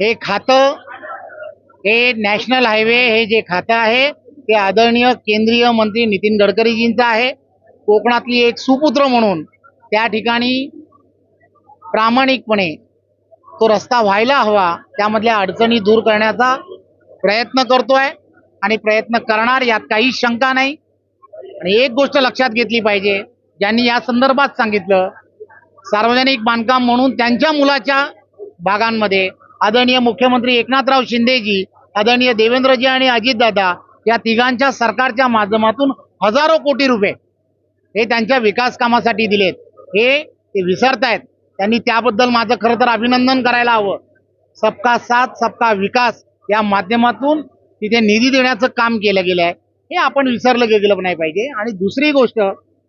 हे खातं हे नॅशनल हायवे हे जे खातं आहे ते आदरणीय केंद्रीय मंत्री नितीन गडकरीजींचं आहे. कोकणातली एक सुपुत्र म्हणून त्या ठिकाणी प्रामाणिकपणे तो रस्ता व्हायला हवा त्यामधल्या अडचणी दूर करण्याचा प्रयत्न करतोय आणि प्रयत्न करणार यात काही शंका नाही. आणि एक गोष्ट लक्षात घेतली पाहिजे ज्यांनी या संदर्भात सांगितलं सार्वजनिक बांधकाम म्हणून त्यांच्या मुलाच्या भागांमध्ये आदरणीय मुख्यमंत्री एकनाथराव शिंदेजी आदरणीय देवेंद्रजी आणि अजितदादा या तिघांच्या सरकारच्या माध्यमातून हजारो कोटी रुपये हे त्यांच्या विकास कामासाठी दिलेत. हे ते विसरतायत. त्यांनी त्याबद्दल माझं खरं तर अभिनंदन करायला हवं. सबका साथ सबका विकास या माध्यमातून तिथे निधी देण्याचं काम केलं गेलं आहे. हे आपण विसरलं गेलं नाही पाहिजे. आणि दुसरी गोष्ट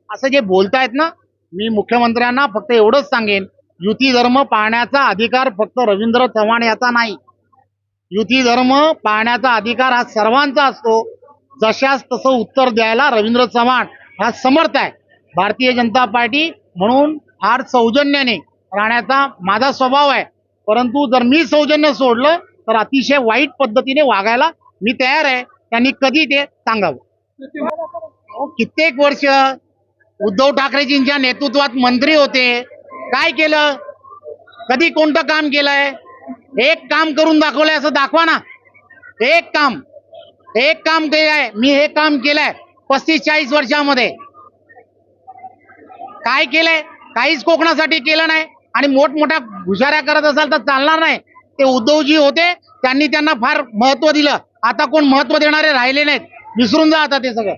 असं जे बोलतायत ना मी मुख्यमंत्र्यांना फक्त एवढंच सांगेन युती धर्म पाळण्याचा अधिकार फक्त रवींद्र चव्हाण याचा नाही. युती धर्म पाळण्याचा अधिकार हा सर्वांचा असतो. जशास तसं उत्तर द्यायला रवींद्र चव्हाण हा समर्थ आहे. भारतीय जनता पार्टी म्हणून फार सौजन्याने राहण्याचा माझा स्वभाव आहे. परंतु जर मी सौजन्य सोडलं तर अतिशय वाईट पद्धतीने वागायला मी तयार आहे. त्यांनी कधी ते सांगावं. कित्येक वर्ष उद्धव ठाकरेजींच्या नेतृत्वात मंत्री होते. काय केलं? कधी कोणतं काम केलंय? एक काम करून दाखवलंय असं दाखवा ना. एक काम. एक काम केलंय. मी हे काम केलंय पस्तीस चाळीस वर्षामध्ये. काय केलंय? काहीच कोकणासाठी केलं नाही. आणि मोठमोठ्या हुशाऱ्या करत असाल तर चालणार नाही. ते उद्धवजी होते. त्यांनी त्यांना फार महत्त्व दिलं. आता कोण महत्त्व देणारे राहिले नाहीत. विसरून जा आता ते सगळं.